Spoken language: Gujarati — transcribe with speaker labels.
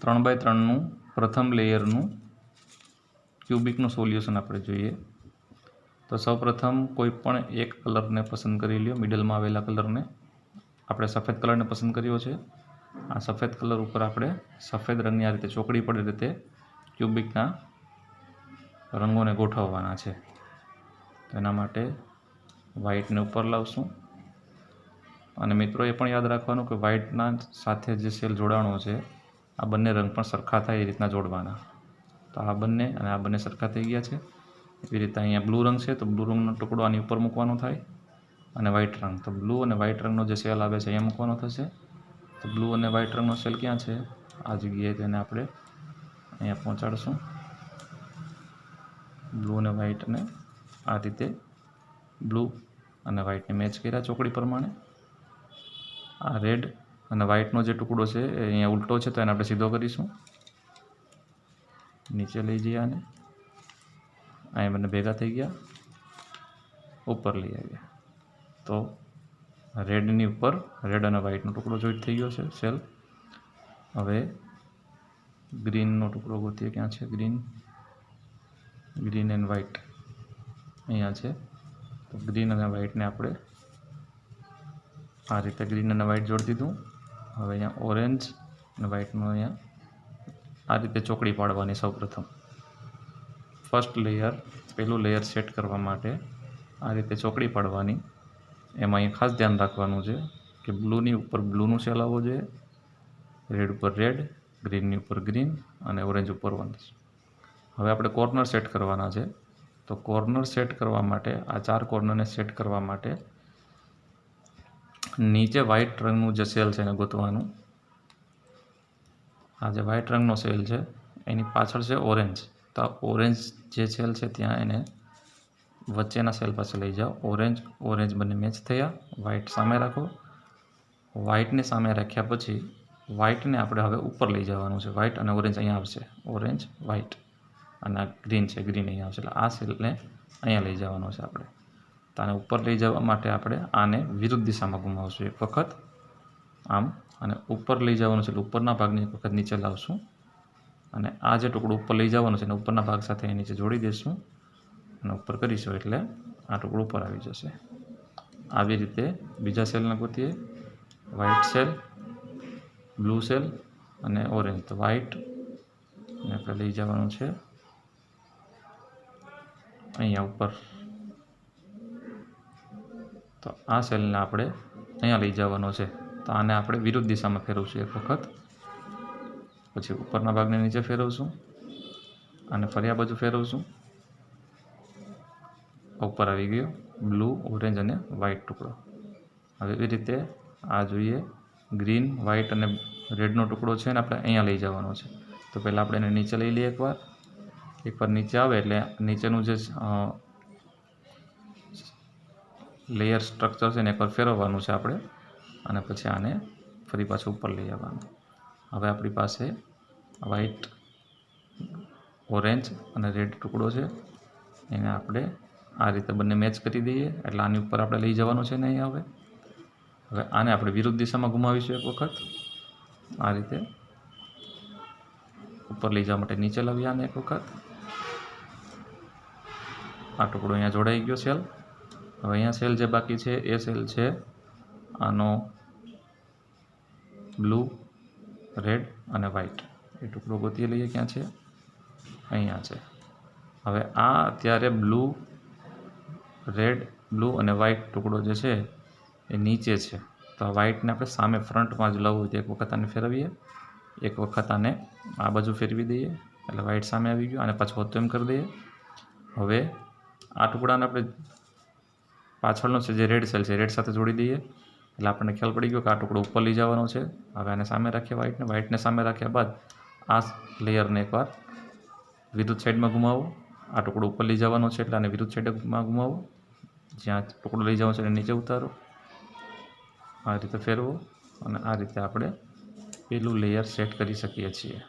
Speaker 1: ત્રણ બાય ત્રણનું પ્રથમ લેયરનું ક્યુબિકનું સોલ્યુશન આપણે જોઈએ. તો સૌપ્રથમ કોઈ પણ એક કલરને પસંદ કરી લ્યો. મિડલમાં આવેલા કલરને આપણે સફેદ કલરને પસંદ કર્યો છે. આ સફેદ કલર ઉપર આપણે સફેદ રંગની આ રીતે ચોકડી પડે રીતે ક્યુબિકના રંગોને ગોઠવવાના છે. તેના માટે વ્હાઇટને ઉપર લાવશું. અને મિત્રો એ પણ યાદ રાખવાનું કે વ્હાઇટના સાથે જે સેલ જોડાણો છે આ બંને રંગ પણ સરખા થાય એ રીતના જોડવાના. તો આ બંને અને આ બંને સરખા થઈ ગયા છે. એવી રીતે અહીંયા બ્લુ રંગ છે તો બ્લુ રંગનો ટુકડો આની ઉપર મૂકવાનો થાય અને વ્હાઇટ રંગ. તો બ્લુ અને વ્હાઇટ રંગનો જે સેલ આવે છે અહીંયા મૂકવાનો થશે. તો બ્લુ અને વ્હાઇટ રંગનો સેલ ક્યાં છે? આ જગ્યાએ તેને આપણે અહીંયા પહોંચાડશું. બ્લુ અને વ્હાઇટને આ રીતે બ્લુ અને વ્હાઇટને મેચ કર્યા ચોકડી પ્રમાણે. આ રેડ અને વ્હાઇટનો જે ટુકડો છે, એ અહીંયા ઉલટો છે, તો એને આપણે સીધો કરીશું. નીચે લઈ જઈએ આને. અહીંયા બંને ભેગા થઈ ગયા. ઉપર લઈ આવ્યા. તો રેડની ઉપર રેડ અને વ્હાઇટનો ટુકડો જોઈટ થઈ ગયો છે સેલ હવે ગ્રીનનો ટુકડો ગોતીએ. ક્યાં છે ગ્રીન? ગ્રીન એન્ડ વ્હાઇટ અહીંયા છે. તો ગ્રીન અને વ્હાઇટને આપણે આ રીતે ગ્રીન અને વ્હાઇટ જોડી દીધું. હવે અહીંયા ઓરેન્જ અને વ્હાઇટનું અહીંયા આ રીતે ચોકડી પાડવાની સૌપ્રથમ. ફર્સ્ટ લેયર, પહેલું લેયર સેટ કરવા માટે આ રીતે ચોકડી પાડવાની. એમાં અહીંયા ખાસ ધ્યાન રાખવાનું છે કે બ્લૂની ઉપર બ્લૂનું સેલ આવવો જોઈએ, રેડ ઉપર રેડ, ગ્રીનની ઉપર ગ્રીન અને ઓરેન્જ ઉપર ઓરેન્જ. હવે આપણે કોર્નર સેટ કરવાના છે. તો કોર્નર સેટ કરવા માટે, આ ચાર કોર્નરને સેટ કરવા માટે નીચે વ્હાઇટ રંગનું જે સેલ છે એને ગોતવાનું. આ જે વ્હાઇટ રંગનો સેલ છે, એની પાછળ છે ઓરેન્જ તો ઓરેન્જ જે સેલ છે ત્યાં એને વચ્ચેના સેલ પાસે લઈ જાઓ. ઓરેન્જ ઓરેન્જ બંને મેચ થયા. વ્હાઇટ સામે રાખો. વ્હાઇટને સામે રાખ્યા પછી વ્હાઇટને આપણે હવે ઉપર લઈ જવાનું છે. વ્હાઇટ અને ઓરેન્જ અહીંયા આવશે. ઓરેન્જ વ્હાઇટ અને ગ્રીન છે. ગ્રીન અહીંયા આવશે. એટલે આ સેલને અહીંયા લઈ જવાનો છે આપણે. તો આને ઉપર લઈ જવા માટે આપણે આને વિરુદ્ધ દિશામાં ગુમાવશું. એક વખત આમ અને ઉપર લઈ જવાનું છે એટલે ઉપરના ભાગને એક વખત નીચે લાવશું. અને આ જે ટુકડો ઉપર લઈ જવાનો છે એને ઉપરના ભાગ સાથે નીચે જોડી દઈશું અને ઉપર કરીશું એટલે આ ટુકડો ઉપર આવી જશે. આવી રીતે બીજા સેલને ગોતીએ વ્હાઇટ સેલ બ્લુ સેલ અને ઓરેન્જ તો વ્હાઇટ ને આપણે લઈ જવાનું છે. અહીંયા ઉપર તો આ સેલને આપણે અહીંયા લઈ જવાનો છે. તો આને આપણે વિરુદ્ધ દિશામાં ફેરવશું એક વખત. પછી ઉપરના ભાગને નીચે ફેરવશું અને ફરી આ બાજુ ફેરવશું. ઉપર આવી ગયો બ્લુ, ઓરેન્જ અને વ્હાઇટ ટુકડો. હવે એવી રીતે આ જોઈએ ગ્રીન, વ્હાઇટ અને રેડનો ટુકડો છે ને આપણે અહીંયા લઈ જવાનો છે. તો પહેલાં આપણે એને નીચે લઈ લઈએ એકવાર. એકવાર નીચે આવે એટલે નીચેનું જે લેયર સ્ટ્રક્ચર છે ને એકવાર ફેરવવાનું છે આપણે. અને પછી આને ફરી પાછું ઉપર લઈ આવવાનું. હવે આપણી પાસે વ્હાઈટ ઓરેન્જ અને રેડ ટુકડો છે. એને આપણે આ રીતે બંને મેચ કરી દઈએ. એટલે આની ઉપર આપણે લઈ જવાનું છે ને અહીંયા હવે. હવે આને આપણે વિરુદ્ધ દિશામાં ગુમાવીશું એક વખત. આ રીતે ઉપર લઈ જવા માટે નીચે લાવીએ આને એક વખત. આ ટુકડો અહીંયા જોડાઈ ગયો સેલ હવે અહીંયા સેલ જે બાકી છે એ સેલ છે આનો બ્લુ, રેડ અને વ્હાઇટ. એ ટુકડો ગોતી લઈએ ક્યાં છે? અહીંયા છે. હવે આ અત્યારે બ્લુ, રેડ, બ્લુ અને વ્હાઇટ ટુકડો જે છે એ નીચે છે. તો આ વ્હાઇટને આપણે સામે ફ્રન્ટમાં જ લાવવું હોય એક વખત આને ફેરવીએ. એક વખત આને આ બાજુ ફેરવી દઈએ. એટલે વ્હાઇટ સામે આવી ગયું અને પાછું હોતું એમ કરી દઈએ. હવે આ ટુકડાને આપણે પાછળનો છે જે રેડ સેલ છે રેડ સાથે જોડી દઈએ. એટલે આપણને ખ્યાલ પડી ગયો કે આ ટુકડો ઉપર લઈ જવાનો છે. હવે આને સામે રાખીએ વ્હાઇટને વ્હાઇટને સામે રાખ્યા બાદ આ લેયરને એકવાર વિરુદ્ધ સાઈડમાં ગુમાવો. આ ટુકડો ઉપર લઈ જવાનો છે એટલે આને વિરુદ્ધ સાઈડમાં ગુમાવો. જ્યાં ટુકડો લઈ જવાનો છે એને નીચે ઉતારો. આ રીતે ફેરવો અને આ રીતે આપણે પેલું લેયર સેટ કરી શકીએ છીએ.